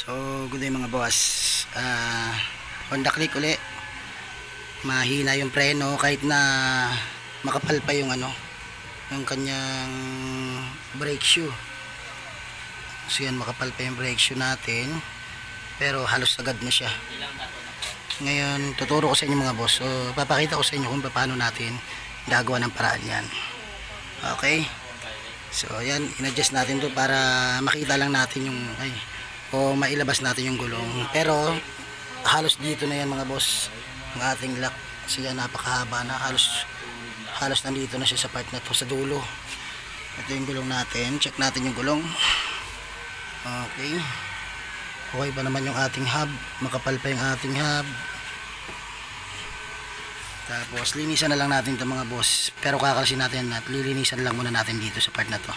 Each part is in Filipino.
So, good day mga boss. Ah, Honda Click uli. Mahina yung preno kahit na makapal pa yung ano, yung kanyang brake shoe. So yan, makapal pa yung brake shoe natin. Pero halos agad na siya. Ngayon, tuturo ko sa inyo mga boss. So, papakita ko sa inyo kung paano natin gagawa ng paraan yan. Okay? So, yan, in-adjust natin to para makita lang natin yung, ay, o mailabas natin yung gulong. Pero, halos dito na yan mga boss, ang ating lock. Kasi yan, napakahaba na, halos, halos nandito na siya sa part na to, sa dulo. Ito yung gulong natin. Check natin yung gulong. Okay. Okay pa naman yung ating hub. Makapal pa yung ating hub. Tapos, linisan na lang natin ito mga boss. Pero kakalasin natin at lilinisan lang muna natin dito sa part na to.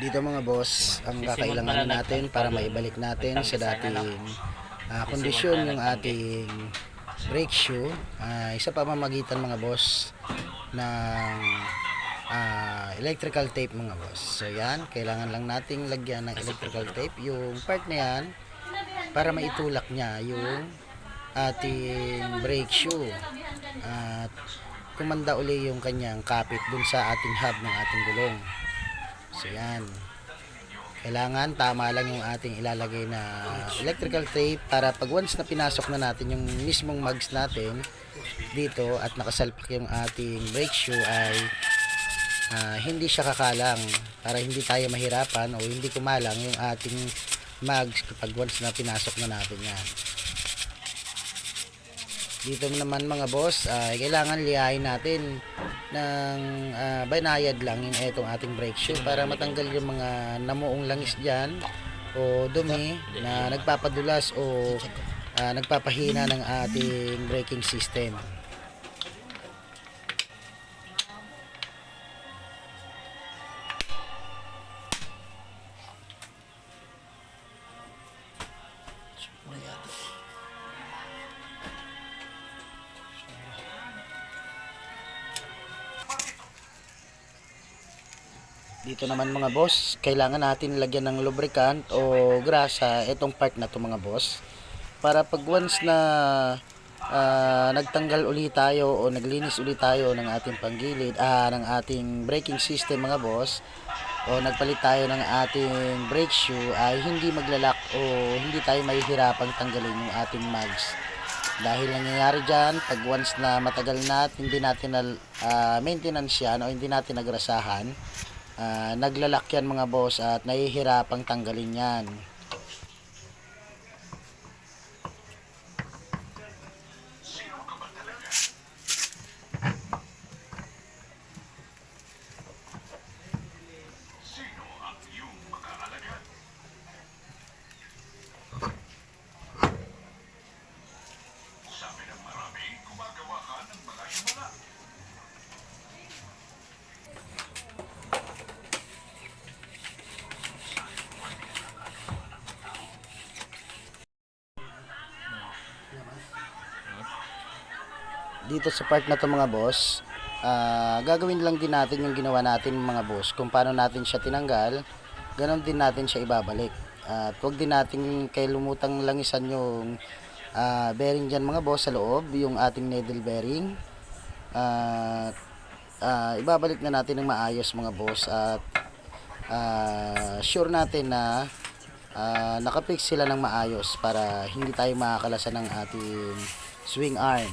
Dito mga boss, ang kakailanganin natin para maibalik natin sa dating ah, kondisyon yung ating brake shoe. Ah, isa pa mamagitan mga boss ng ah, electrical tape mga boss. So yan, kailangan lang nating lagyan ng electrical tape yung part na yan para maitulak niya yung ating brake shoe. At kumanda uli yung kanyang kapit dun sa ating hub ng ating gulong. So yan. Kailangan tama lang yung ating ilalagay na electrical tape para pag once na pinasok na natin yung mismong mugs natin dito at nakasalpak yung ating brake shoe ay ah, hindi siya kakalang para hindi tayo mahirapan o hindi kumalang yung ating mugs kapag once na pinasok na natin yan. Dito naman mga boss, ay kailangan liyahin natin ng ah, banayad lang yung etong ating brake shoe para matanggal yung mga namuong langis dyan o dumi na nagpapadulas o ah, nagpapahina ng ating braking system. Dito naman mga boss, kailangan natin lagyan ng lubricant o grasa itong part na to mga boss. Para pag once na ah, nagtanggal uli tayo o naglinis uli tayo ng ating panggilid, ah, ng ating braking system mga boss, o nagpalit tayo ng ating brake shoe ay hindi maglalak o hindi tayo mahihirapang tanggalin yung ating mags. Dahil nangyayari dyan, pag once na matagal na hindi natin na ah, maintenance yan o hindi natin nagrasahan, Ah, naglalak yan mga boss at nahihirapang tanggalin yan. Dito sa part na to mga boss, ah, gagawin lang din natin yung ginawa natin mga boss. Kung paano natin siya tinanggal, ganon din natin siya ibabalik. At huwag din nating kay lumutang langisan yung ah, bearing dyan mga boss sa loob, yung ating needle bearing. At ah, ibabalik na natin ng maayos mga boss at ah, sure natin na ah, nakapix sila ng maayos para hindi tayo makakalasan ng ating swing arm.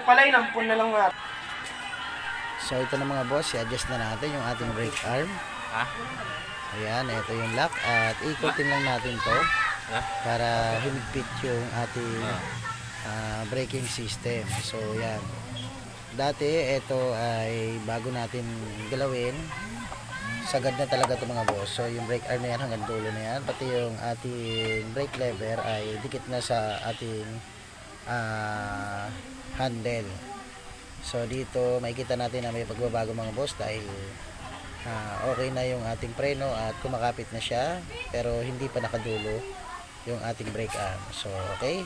Dok pala, inampun na lang nga. So ito na mga boss, i-adjust na natin yung ating brake arm. Ha? Ayan, ito yung lock at ikutin lang natin to Ha? para humigpit yung ating ah, braking system. So yan. Dati ito ay bago natin galawin. Sagad na talaga to mga boss. So yung brake arm na yan hanggang dulo na yan. Pati yung ating brake lever ay dikit na sa ating ah, handle. So dito makikita natin na may pagbabago mga boss dahil ah, okay na yung ating preno at kumakapit na siya pero hindi pa nakadulo yung ating brake arm. So okay.